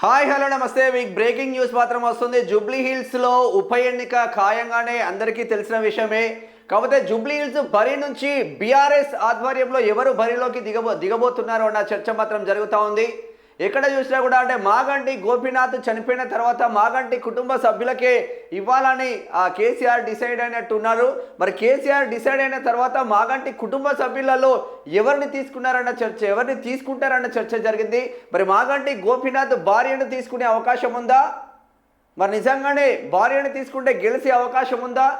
Hi hello నమస్తే. మీకు breaking news మాత్రం వస్తుంది. జూబ్లీ హిల్స్లో ఉప ఎన్నిక ఖాయంగానే అందరికీ తెలిసిన విషయమే. కాకపోతే జూబ్లీ హిల్స్ బరి నుంచి బీఆర్ఎస్ ఆధ్వర్యంలో ఎవరు బరిలోకి దిగబో దిగబోతున్నారు అన్న చర్చ మాత్రం జరుగుతూ ఉంది. ఎక్కడ చూసినా కూడా అంటే మాగంటి గోపీనాథ్ చనిపోయిన తర్వాత మాగంటి కుటుంబ సభ్యులకే ఇవ్వాలని ఆ కేసీఆర్ డిసైడ్ అయినట్టు ఉన్నారు మరి కేసీఆర్ డిసైడ్ అయిన తర్వాత మాగంటి కుటుంబ సభ్యులలో ఎవరిని తీసుకున్నారన్న చర్చ ఎవరిని తీసుకుంటారన్న చర్చ జరిగింది. మరి మాగంటి గోపీనాథ్ భార్యను తీసుకునే అవకాశం ఉందా? మరి నిజంగానే భార్యను తీసుకుంటే గెలిచే అవకాశం ఉందా?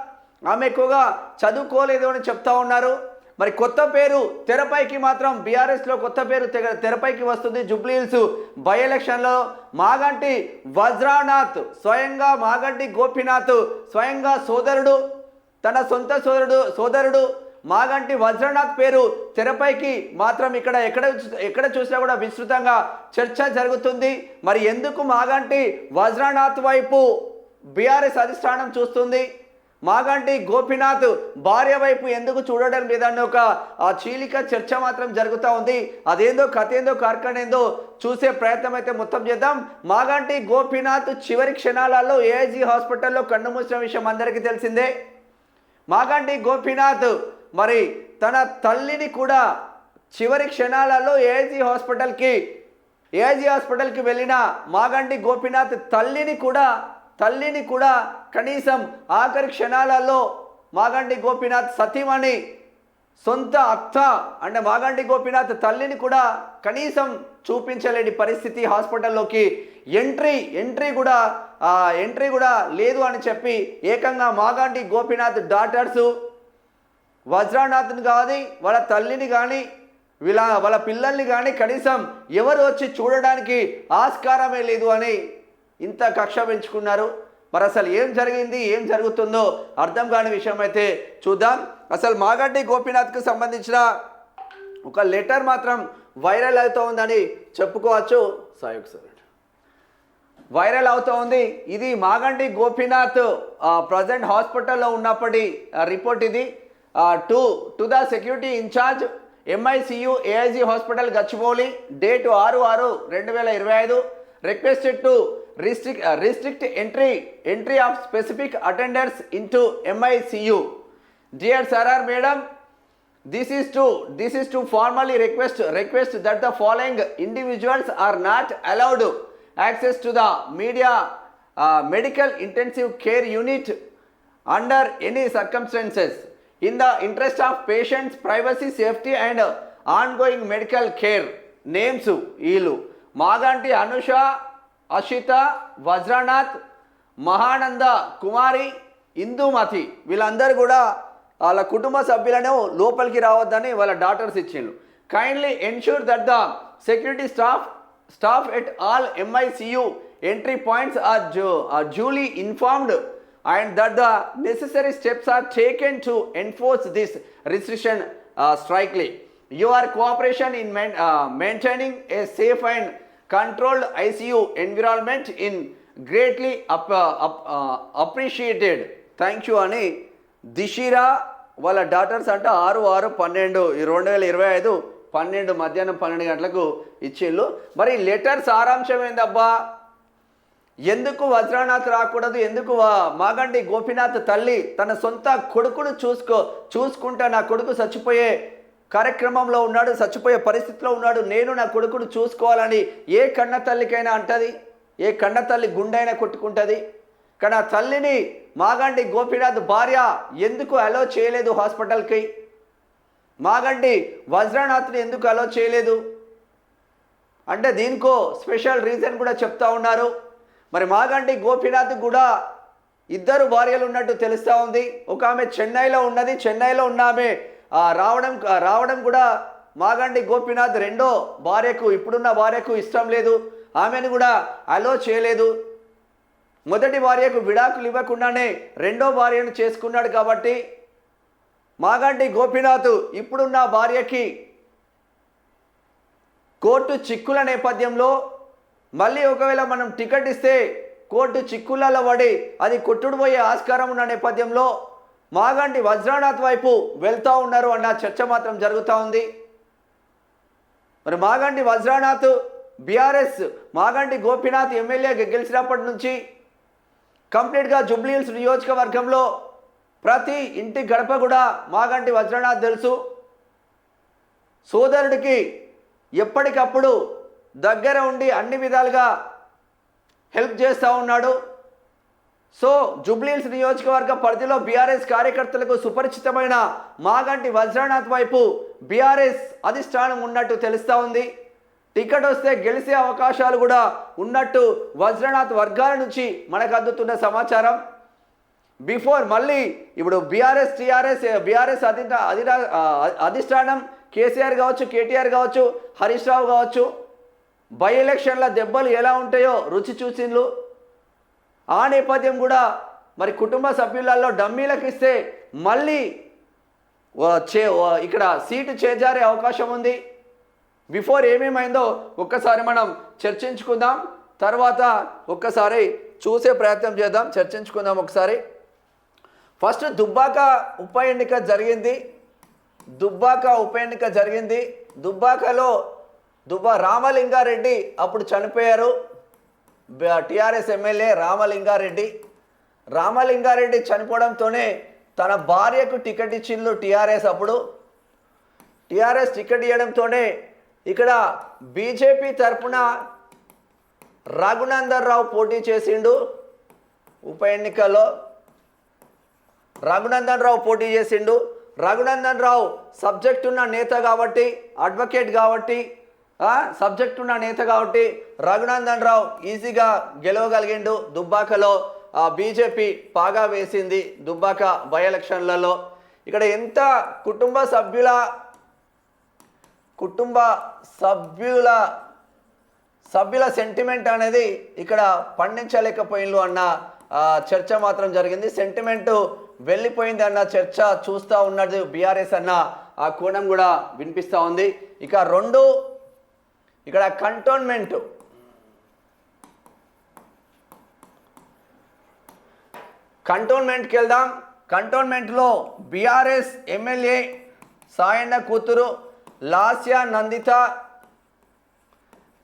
ఆమె ఎక్కువగా చదువుకోలేదు అని చెప్తా ఉన్నారు. మరి కొత్త పేరు తెరపైకి మాత్రం బీఆర్ఎస్లో కొత్త పేరు తెగ తెరపైకి వస్తుంది. జుబ్లీహిల్స్ బై ఎలక్షన్లో మాగంటి వజ్రానాథ్ స్వయంగా మాగంటి గోపీనాథ్ స్వయంగా సోదరుడు తన సొంత సోదరుడు సోదరుడు మాగంటి వజ్రనాథ్ పేరు తెరపైకి మాత్రం ఇక్కడ ఎక్కడ ఎక్కడ చూసినా కూడా విస్తృతంగా చర్చ జరుగుతుంది. మరి ఎందుకు మాగంటి వజ్రనాథ్ వైపు బీఆర్ఎస్ అధిష్టానం చూస్తుంది? మాగంటి గోపీనాథ్ భార్య వైపు ఎందుకు చూడడం లేదన్న ఒక ఆ చీలిక చర్చ మాత్రం జరుగుతూ ఉంది. అదేందో కథ ఏందో కార్కనేందో చూసే ప్రయత్నం అయితే మొత్తం చేద్దాం. మాగంటి గోపీనాథ్ చివరి క్షణాలలో ఏఐజీ హాస్పిటల్లో కన్ను మూసిన విషయం అందరికీ తెలిసిందే. మాగంటి గోపీనాథ్ మరి తన తల్లిని కూడా చివరి క్షణాలలో ఏఐజీ హాస్పిటల్కి ఏఐజీ హాస్పిటల్కి వెళ్ళిన మాగంటి గోపీనాథ్ తల్లిని కూడా తల్లిని కూడా కనీసం ఆఖరి క్షణాలలో మాగంటి గోపీనాథ్ సతీమణి సొంత అత్త అంటే మాగంటి గోపీనాథ్ తల్లిని కూడా కనీసం చూపించలేని పరిస్థితి హాస్పిటల్లోకి ఎంట్రీ ఎంట్రీ కూడా ఆ, ఎంట్రీ కూడా లేదు అని చెప్పి ఏకంగా మాగాండి గోపీనాథ్ డాటర్సు వజ్రానాథ్ని కానీ వాళ్ళ తల్లిని కానీ వీళ్ళ వాళ్ళ పిల్లల్ని కానీ కనీసం ఎవరు వచ్చి చూడడానికి ఆస్కారమే లేదు అని ఇంత కక్ష పెంచుకున్నారు. మరి అసలు ఏం జరిగింది ఏం జరుగుతుందో అర్థం కాని విషయం అయితే చూద్దాం. అసలు మాగంటి గోపీనాథ్కు సంబంధించిన ఒక లెటర్ మాత్రం వైరల్ అవుతూ ఉందని చెప్పుకోవచ్చు. సాయుక్ సార్. వైరల్ అవుతూ ఉంది. ఇది మాగంటి గోపీనాథ్ ప్రజెంట్ హాస్పిటల్లో ఉన్నప్పటి రిపోర్ట్ ఇది. To to the security incharge MICU AIG hospital Gachibowli date ఆరు ఆరు రెండు వేల ఇరవై ఐదు. Requested to restrict restrict entry entry of specific attenders in to MICU DR sir or madam this is to this is to formally request request that the following individuals are not allowed access to the media medical intensive care unit under any circumstances in the interest of patients privacy safety and ongoing medical care names వీళ్ళు మాగాంటి అనుషా అషిత వజ్రనాథ్ మహానంద కుమారి ఇందుమతి. వీళ్ళందరూ కూడా వాళ్ళ కుటుంబ సభ్యులను లోపలికి రావద్దని వాళ్ళ daughters ఇచ్చిండ్రు. Kindly ensure that the security staff staff at all MICU entry points are are duly informed and that the necessary steps are taken to enforce this restriction strictly your cooperation in main, uh, maintaining a safe and controlled ICU environment in greatly up appreciated thank you అని దిషిరా వాళ్ళ daughters అంటే ఆరు ఆరు పన్నెండు ఈ రెండు వేల ఇరవై ఐదు పన్నెండు మధ్యాహ్నం పన్నెండు గంటలకు ఇచ్చిళ్ళు. మరి లెటర్ సారాంశం ఏందబ్బా? ఎందుకు వజ్రనాథ్ రాకూడదు? ఎందుకు వా- మాగంటి గోపీనాథ్ తల్లి తన సొంత కొడుకును చూసుకో చూసుకుంటా నా కొడుకు చచ్చిపోయే కార్యక్రమంలో ఉన్నాడు చచ్చిపోయే పరిస్థితిలో ఉన్నాడు. నేను నా కొడుకును చూసుకోవాలని ఏ కన్న తల్లికైనా అంటది ఏ కన్న తల్లి గుండైనా కొట్టుకుంటుంది. కానీ ఆ తల్లిని మాగండి గోపీనాథ్ భార్య ఎందుకు అలో చేయలేదు హాస్పిటల్కి? మాగండి వజ్రనాథ్ని ఎందుకు అలో చేయలేదు? అంటే దీనికో స్పెషల్ రీజన్ కూడా చెప్తా ఉన్నారు. మరి మాగండి గోపీనాథ్ కూడా ఇద్దరు భార్యలు ఉన్నట్టు తెలుస్తూ ఉంది. ఒక ఆమె చెన్నైలో ఉన్నది చెన్నైలో ఉన్న ఆమె రావడం రావడం కూడా మాగండి గోపీనాథ్ రెండో భార్యకు ఇప్పుడున్న భార్యకు ఇష్టం లేదు. ఆమెను కూడా అలో చేయలేదు. మొదటి భార్యకు విడాకులు ఇవ్వకుండానే రెండో భార్యను చేసుకున్నాడు కాబట్టి మాగంటి గోపీనాథ్ ఇప్పుడున్న భార్యకి కోర్టు చిక్కుల నేపథ్యంలో మళ్ళీ ఒకవేళ మనం టికెట్ ఇస్తే కోర్టు చిక్కులలో పడి అది కొట్టుడు పోయే ఆస్కారం ఉన్న నేపథ్యంలో మాగంటి వజ్రనాథ్ వైపు వెళ్తూ ఉన్నారు అన్న చర్చ మాత్రం జరుగుతూ ఉంది. మరి మాగంటి వజ్రనాథ్ బీఆర్ఎస్ మాగంటి గోపీనాథ్ ఎమ్మెల్యే గెలిచినప్పటి నుంచి కంప్లీట్గా జుబ్లీహిల్స్ నియోజకవర్గంలో ప్రతి ఇంటి గడప కూడా మాగంటి వజ్రనాథ్ తెలుసు. సోదరుడికి ఎప్పటికప్పుడు దగ్గర ఉండి అన్ని విధాలుగా హెల్ప్ చేస్తూ ఉన్నాడు. సో జూబ్లీహిల్స్ నియోజకవర్గ పరిధిలో బీఆర్ఎస్ కార్యకర్తలకు సుపరిచితమైన మాగంటి వజ్రనాథ్ వైపు బీఆర్ఎస్ అధిష్టానం ఉన్నట్టు తెలుస్తూ ఉంది. టికెట్ వస్తే గెలిచే అవకాశాలు కూడా ఉన్నట్టు వజ్రనాథ్ వర్గాల నుంచి మనకు అందుతున్న సమాచారం. బిఫోర్ మళ్ళీ ఇప్పుడు బీఆర్ఎస్ టీఆర్ఎస్ బీఆర్ఎస్ అధి అధిరా అధిష్టానం కేసీఆర్ కావచ్చు కేటీఆర్ కావచ్చు హరీష్ రావు కావచ్చు బై ఎలక్షన్ల దెబ్బలు ఎలా ఉంటాయో రుచి చూసిండ్లు. ఆ నేపథ్యం కూడా మరి కుటుంబ సభ్యులలో డమ్మీలకు ఇస్తే మళ్ళీ చే ఇక్కడ సీటు చేజారే అవకాశం ఉంది. బిఫోర్ ఏమేమైందో ఒక్కసారి మనం చర్చించుకుందాం. తర్వాత ఒక్కసారి చూసే ప్రయత్నం చేద్దాం చర్చించుకుందాం ఒకసారి. ఫస్ట్ దుబ్బాక ఉప ఎన్నిక జరిగింది. దుబ్బాక ఉప ఎన్నిక జరిగింది. దుబ్బాకలో దుబ్బా రామలింగారెడ్డి అప్పుడు చనిపోయారు. TRS MLA Ramalinga Reddy. Ramalinga Reddy చనిపోవడంతోనే తన భార్యకు టికెట్ ఇచ్చిండ్రు టిఆర్ఎస్ అప్పుడు. టిఆర్ఎస్ టికెట్ ఇవ్వడంతోనే ఇక్కడ బీజేపీ తరఫున రఘునందన్ రావు పోటీ చేసిండు ఉప ఎన్నికల్లో. రఘునందన్ రావు పోటీ చేసిండు. రఘునందన్ రావు సబ్జెక్ట్ ఉన్న నేత కాబట్టి అడ్వకేట్ కాబట్టి సబ్జెక్ట్ ఉన్న నేత కాబట్టి రఘునందన్ రావు ఈజీగా గెలవగలిగిండు. దుబ్బాకలో ఆ, బీజేపీ బాగా వేసింది దుబ్బాక బై ఎలక్షన్లలో. ఇక్కడ ఎంత కుటుంబ సభ్యుల కుటుంబ సభ్యుల సభ్యుల సెంటిమెంట్ అనేది ఇక్కడ పండించలేకపోయిండు అన్న చర్చ మాత్రం జరిగింది. సెంటిమెంట్ వెళ్ళిపోయింది అన్న చర్చ చూస్తూ ఉన్నది బీఆర్ఎస్ అన్న ఆ కోణం కూడా వినిపిస్తూ ఉంది. ఇక రెండు ఇక్కడ కంటోన్మెంట్. కంటోన్మెంట్కి వెళ్దాం కంటోన్మెంట్లో బీఆర్ఎస్ ఎమ్మెల్యే సాయన్న కూతురు లాస్యా నందిత.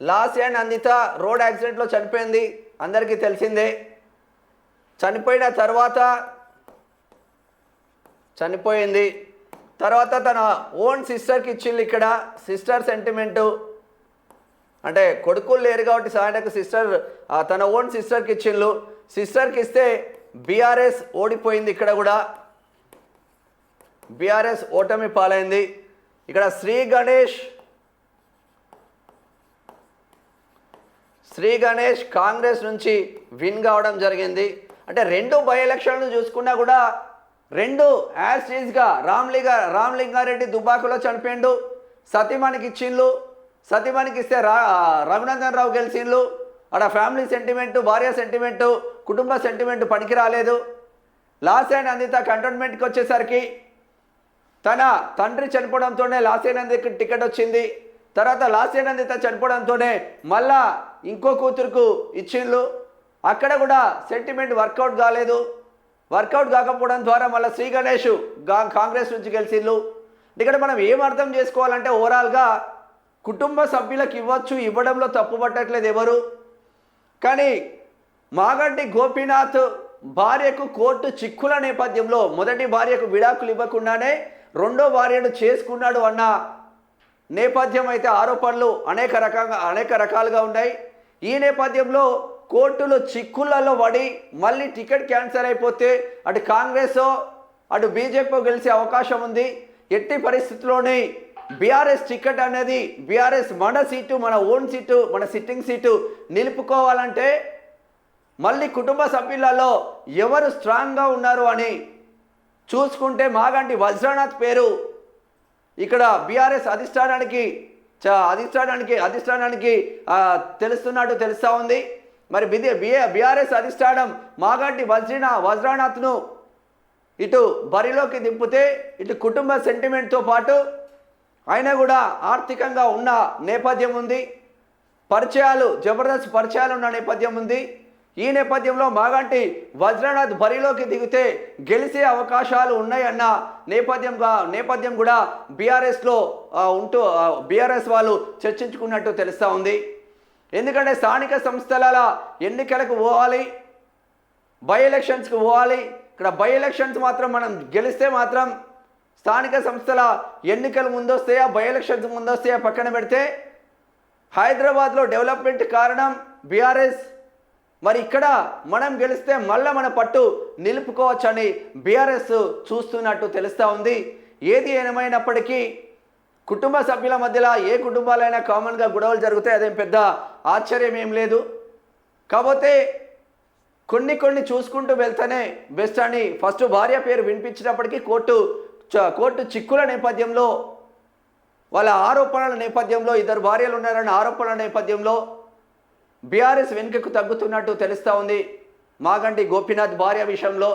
లాస్యా నందిత రోడ్ యాక్సిడెంట్లో చనిపోయింది. అందరికీ తెలిసిందే. చనిపోయిన తర్వాత చనిపోయింది. తర్వాత తన ఓన్ సిస్టర్కి ఇచ్చింది ఇక్కడ సిస్టర్ సెంటిమెంటు. అంటే కొడుకులు లేరు కాబట్టి సాయనకు సిస్టర్ తన ఓన్ సిస్టర్కి ఇచ్చిండ్రు సిస్టర్కి ఇస్తే బీఆర్ఎస్ ఓడిపోయింది ఇక్కడ కూడా. బీఆర్ఎస్ ఓటమి పాలైంది. ఇక్కడ శ్రీ గణేష్ శ్రీ గణేష్ కాంగ్రెస్ నుంచి విన్ కావడం జరిగింది. అంటే రెండు బై ఎలక్షన్లు చూసుకున్నా కూడా రెండు యాజ్ ఈజ్గా రామ్లింగ రామ్లింగారెడ్డి దుబాకులో చనిపోయిండు. సతీమణికి ఇచ్చిండ్లు సతీమణికి ఇస్తే రా రఘునందన్ రావు గెలిచిండ్లు. అక్కడ ఫ్యామిలీ సెంటిమెంటు భార్య సెంటిమెంటు కుటుంబ సెంటిమెంటు పనికి రాలేదు. లాస్ అండ్ అందిత కంటోన్మెంట్కి వచ్చేసరికి తన తండ్రి చనిపోవడంతోనే లాసేనందికి టికెట్ వచ్చింది. తర్వాత లాసేనందిత చనిపోవడంతోనే మళ్ళా ఇంకో కూతురుకు ఇచ్చిండ్లు. అక్కడ కూడా సెంటిమెంట్ వర్కౌట్ కాలేదు. వర్కౌట్ కాకపోవడం ద్వారా మళ్ళీ శ్రీ గణేష్ కాంగ్రెస్ నుంచి గెలిచిండ్లు. ఇక్కడ మనం ఏం అర్థం చేసుకోవాలంటే ఓవరాల్గా కుటుంబ సభ్యులకు ఇవ్వచ్చు ఇవ్వడంలో తప్పు పట్టట్లేదు ఎవరు? కానీ మాగంటి గోపీనాథ్ భార్యకు కోర్టు చిక్కుల నేపథ్యంలో మొదటి భార్యకు విడాకులు ఇవ్వకుండానే రెండో భార్యను చేసుకున్నాడు అన్న నేపథ్యం అయితే ఆరోపణలు అనేక రకంగా అనేక రకాలుగా ఉన్నాయి. ఈ నేపథ్యంలో కోర్టులు చిక్కులలో పడి మళ్ళీ టికెట్ క్యాన్సర్ అయిపోతే అటు కాంగ్రెస్ అటు బీజేపీ గెలిచే అవకాశం ఉంది. ఎట్టి పరిస్థితుల్లోనే బీఆర్ఎస్ టికెట్ అనేది బీఆర్ఎస్ మన సీటు మన ఓన్ సీటు మన సిట్టింగ్ సీటు నిలుపుకోవాలంటే మళ్ళీ కుటుంబ సభ్యులలో ఎవరు స్ట్రాంగ్గా ఉన్నారు అని చూసుకుంటే మాగంటి వజ్రనాథ్ పేరు ఇక్కడ బీఆర్ఎస్ అధిష్టానానికి చ- అధిష్టానానికి అధిష్టానానికి తెలుస్తున్నట్టు తెలుస్తూ ఉంది. మరి బిది బిఏ బీఆర్ఎస్ అధిష్టానం మాగంటి వజ్రనా వజ్రనాథ్ను ఇటు బరిలోకి దింపితే ఇటు కుటుంబ సెంటిమెంట్తో పాటు ఆయన కూడా ఆర్థికంగా ఉన్న నేపథ్యం ఉంది. పరిచయాలు జబర్దస్త్ పరిచయాలు ఉన్న నేపథ్యం ఉంది. ఈ నేపథ్యంలో మాగంటి వజ్రనాథ్ బరిలోకి దిగితే గెలిచే అవకాశాలు ఉన్నాయన్న నేపథ్యంగా నేపథ్యం కూడా బీఆర్ఎస్లో ఉంటూ బీఆర్ఎస్ వాళ్ళు చర్చించుకున్నట్టు తెలుస్తూ ఉంది. ఎందుకంటే స్థానిక సంస్థల ఎన్నికలకు పోవాలి బై ఎలక్షన్స్కి పోవాలి. ఇక్కడ బై ఎలక్షన్స్ మాత్రం మనం గెలిస్తే మాత్రం స్థానిక సంస్థల ఎన్నికలు ముందొస్తాయా బై ఎలక్షన్స్ ముందొస్తాయా పక్కన పెడితే హైదరాబాద్లో డెవలప్మెంట్ కారణం బీఆర్ఎస్. మరి ఇక్కడ మనం గెలిస్తే మళ్ళీ మన పట్టు నిలుపుకోవచ్చని బీఆర్ఎస్ చూస్తున్నట్టు తెలుస్తూ ఉంది. ఏది ఏమైనప్పటికీ కుటుంబ సభ్యుల మధ్యలో ఏ కుటుంబాలైనా కామన్గా గొడవలు జరుగుతాయి అదేం పెద్ద ఆశ్చర్యం ఏం లేదు. కాకపోతే కొన్ని కొన్ని చూసుకుంటూ వెళ్తేనే బెస్ట్ అని ఫస్ట్ భార్య పేరు వినిపించినప్పటికీ కోర్టు కోర్టు చిక్కుల నేపథ్యంలో వాళ్ళ ఆరోపణల నేపథ్యంలో ఇద్దరు భార్యలు ఉన్నారన్న ఆరోపణల నేపథ్యంలో బీఆర్ఎస్ వెనుకకు తగ్గుతున్నట్టు తెలుస్తూ ఉంది. మాగంటి గోపీనాథ్ భార్య విషయంలో.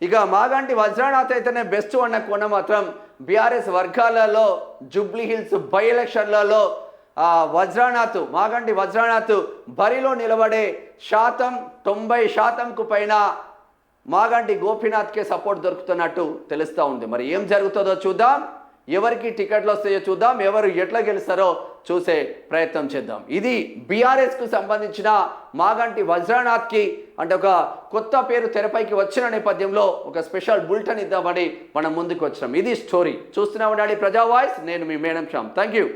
ఇక మాగంటి వజ్రనాథ్ అయితేనే బెస్ట్ అన్న కొన మాత్రం బీఆర్ఎస్ వర్గాలలో జూబ్లీ హిల్స్ బై ఎలక్షన్లలో ఆ వజ్రనాథ్ మాగంటి వజ్రనాథ్ బరిలో నిలబడే శాతం తొంభై శాతంకు పైన మాగంటి గోపీనాథ్కే సపోర్ట్ దొరుకుతున్నట్టు తెలుస్తూ ఉంది. మరి ఏం జరుగుతుందో చూద్దాం. ఎవరికి టికెట్లు వస్తాయో చూద్దాం. ఎవరు ఎట్లా గెలుస్తారో చూసే ప్రయత్నం చేద్దాం. ఇది బీఆర్ఎస్కు సంబంధించిన మాగంటి వజ్రనాథ్కి అంటే ఒక కొత్త పేరు తెరపైకి వచ్చిన నేపథ్యంలో ఒక స్పెషల్ బులెటిన్ ఇద్దామని మనం ముందుకు వచ్చినాం. ఇది స్టోరీ. చూస్తూనే ఉండాలి ప్రజా వాయిస్? నేను మీ మేడం శ్యామ్. Thank you